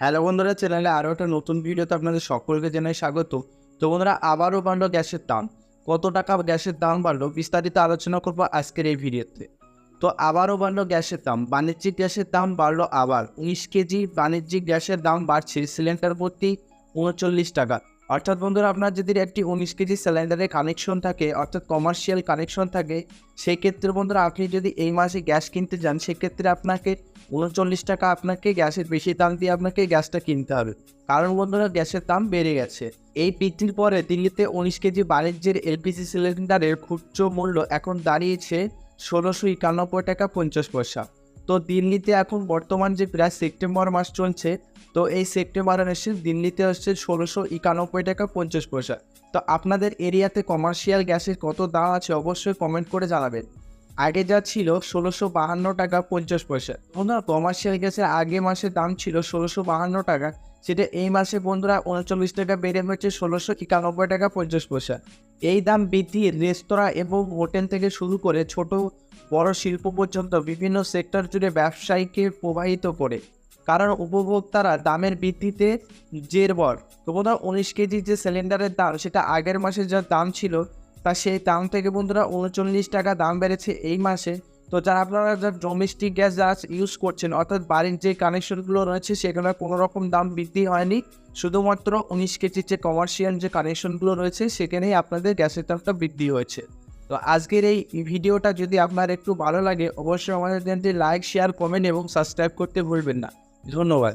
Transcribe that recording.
Hello বন্ধুরা, চ্যানেলে আরও একটা নতুন ভিডিওতে আপনাদের সকলকে জানাই স্বাগত। তো বন্ধুরা, আবারও বাড়লো গ্যাসের দাম। কত টাকা গ্যাসের দাম বাড়লো বিস্তারিত আলোচনা করব আজকের এই ভিডিওতে। তো আবারও বাড়লো গ্যাসের দাম। বাণিজ্যিক গ্যাসের দাম বাড়লো আবার। উনিশ কেজি বাণিজ্যিক গ্যাসের দাম বাড়ছে সিলিন্ডার প্রতি উনচল্লিশ টাকা। অর্থাৎ বন্ধুরা, আপনার যদি একটি উনিশ কেজি সিলিন্ডারের কানেকশন থাকে, অর্থাৎ কমার্শিয়াল কানেকশন থাকে সেই ক্ষেত্রে বন্ধুরা, আপনি যদি এই মাসে গ্যাস কিনতে যান, সেক্ষেত্রে আপনাকে উনচল্লিশ টাকা আপনাকে গ্যাসের বেশি দাম দিয়ে আপনাকে গ্যাসটা কিনতে হবে। কারণ বন্ধুরা, গ্যাসের দাম বেড়ে গেছে। এই বৃদ্ধির পরে দিল্লিতে উনিশ কেজি বাণিজ্যের এলপিজি সিলিন্ডারের খুচরো মূল্য এখন দাঁড়িয়েছে ষোলোশো একানব্বই টাকা পঞ্চাশ পয়সা। তো দিল্লিতে এখন বর্তমান যে প্রায় সেপ্টেম্বর মাস চলছে, তো এই সেপ্টেম্বর এসে দিল্লিতে হচ্ছে ষোলোশো একানব্বই টাকা পঞ্চাশ পয়সা। তো আপনাদের এরিয়াতে কমার্শিয়াল গ্যাসের কত দাম আছে অবশ্যই কমেন্ট করে জানাবেন। আগে যা ছিল ষোলোশো বাহান্ন টাকা পঞ্চাশ পয়সা। বন্ধুরা কমার্শিয়াল গ্যাসের আগে মাসে দাম ছিল ষোলোশো বাহান্ন টাকা। সেটা এই মাসে বন্ধুরা উনচল্লিশ টাকা বেড়ে হচ্ছে ষোলোশো একানব্বই টাকা পঞ্চাশ পয়সা। এই দাম বৃদ্ধি রেস্তোরাঁ এবং হোটেল থেকে শুরু করে ছোট বড় শিল্প পর্যন্ত বিভিন্ন সেক্টর জুড়ে ব্যবসায়ীকে প্রবাহিত করে। কারণ উপভোক্তারা দামের বৃদ্ধিতে জেরবর তো বন্ধুরা উনিশ কেজি যে সিলিন্ডারের দাম, সেটা আগের মাসে যা দাম ছিল, তা সেই দাম থেকে বন্ধুরা উনচল্লিশ টাকা দাম বেড়েছে এই মাসে। তো যারা আপনারা যা ডোমেস্টিক গ্যাস যা ইউজ করছেন, অর্থাৎ বাড়ির যে কানেকশনগুলো রয়েছে, সেগুলো কোনো রকম দাম বৃদ্ধি হয়নি। শুধুমাত্র উনিশ কেজির যে কমার্শিয়াল যে কানেকশনগুলো রয়েছে, সেখানেই আপনাদের গ্যাসের দামটা বৃদ্ধি হয়েছে। তো আজকের এই ভিডিওটা যদি আপনার একটু ভালো লাগে, অবশ্যই আমাদের চ্যানেলটি লাইক শেয়ার কমেন্ট এবং সাবস্ক্রাইব করতে ভুলবেন না। ধন্যবাদ।